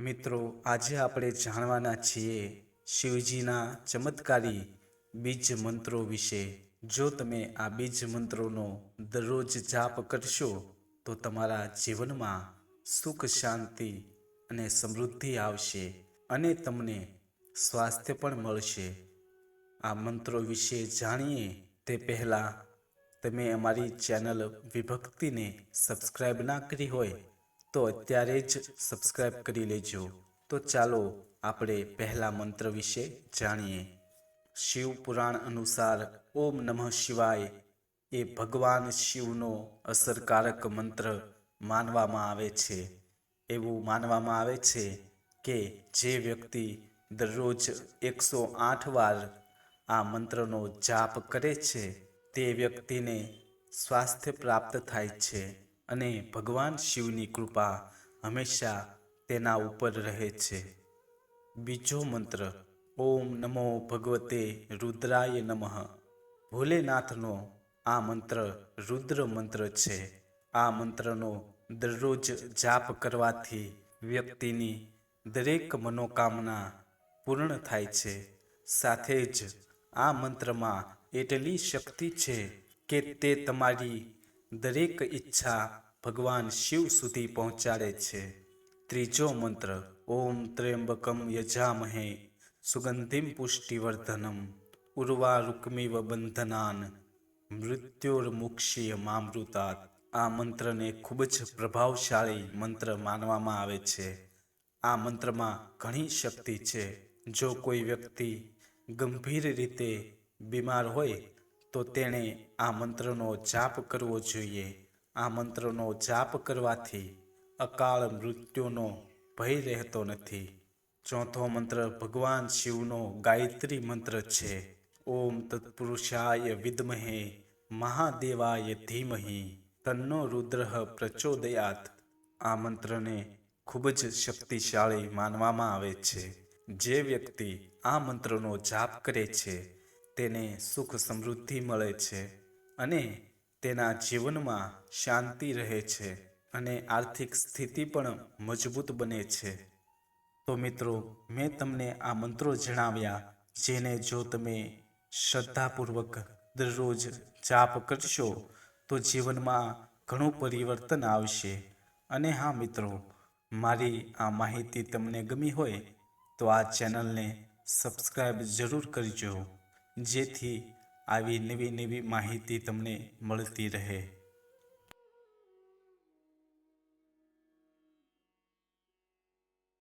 મિત્રો, આજે આપણે જાણવાના છીએ શિવજીના ચમત્કારી બીજ મંત્રો વિશે. જો તમે આ બીજ મંત્રોનો દરરોજ જાપ કરશો, તો તમારા જીવનમાં સુખ, શાંતિ અને સમૃદ્ધિ આવશે અને તમને સ્વાસ્થ્ય પણ મળશે. આ મંત્રો વિશે જાણીએ તે પહેલાં, તમે અમારી ચેનલ વિભક્તિને સબસ્ક્રાઈબ ના કરી હોય તો અત્યારે જ સબસ્ક્રાઇબ કરી લેજો. તો ચાલો આપણે પહેલા મંત્ર વિશે જાણીએ. શિવ પુરાણ અનુસાર ઓમ નમઃ શિવાય એ ભગવાન શિવનો અસરકારક મંત્ર માનવામાં આવે છે. એવું માનવામાં આવે છે કે જે વ્યક્તિ દરરોજ એકસો આઠ વાર આ મંત્રનો જાપ કરે છે તે વ્યક્તિને સ્વાસ્થ્ય પ્રાપ્ત થાય છે. અને ભગવાન શિવની કૃપા હંમેશા તેના ઉપર રહે છે. બીજો મંત્ર, ઓમ નમો ભગવતે રુદ્રાય નમઃ. ભોલેનાથનો આ મંત્ર રુદ્ર મંત્ર છે. આ મંત્રનો દરરોજ જાપ કરવાથી વ્યક્તિની દરેક મનોકામના પૂર્ણ થાય છે. સાથે જ આ મંત્રમાં એટલી શક્તિ છે કે તે તમારી દરેક ઈચ્છા ભગવાન શિવ સુધી પહોંચાડે છે. ત્રીજો મંત્ર, ઓમ ત્ર્યંબકમ યજામહે, સુગંધિમ પુષ્ટિવર્ધનમ, ઉર્વા રૂકમિવ બંધનાન મૃત્યુર્મુક્ષીય મામૃતાત. આ મંત્રને ખૂબ જ પ્રભાવશાળી મંત્ર માનવામાં આવે છે. આ મંત્રમાં ઘણી શક્તિ છે. જો કોઈ વ્યક્તિ ગંભીર રીતે બીમાર હોય તો તેણે આ મંત્રનો જાપ કરવો જોઈએ. આ મંત્રનો જાપ કરવાથી અકાળ મૃત્યુનો ભય રહેતો નથી. ચોથો મંત્ર ભગવાન શિવનો ગાયત્રી મંત્ર છે. ઓમ તત્પુરુષાય વિદ્મહે મહાદેવાય ધીમહિ. તન્નો રુદ્ર પ્રચોદયાત. આ મંત્રને ખૂબ જ શક્તિશાળી માનવામાં આવે છે. જે વ્યક્તિ આ મંત્રનો જાપ કરે છે તેને સુખ સમૃદ્ધિ મળે છે અને તેના જીવનમાં શાંતિ રહે છે અને આર્થિક સ્થિતિ પણ મજબૂત બને છે. તો મિત્રો, મેં તમને આ મંત્રો જણાવ્યા, જેને જો તમે શ્રદ્ધાપૂર્વક દરરોજ જાપ કરશો, તો જીવનમાં ઘણું પરિવર્તન આવશે. અને હા મિત્રો, મારી આ માહિતી તમને ગમી હોય, તો આ ચેનલને સબસ્ક્રાઈબ જરૂર કરજો. જેથી આવી નવી નવી માહિતી તમને મળતી રહે.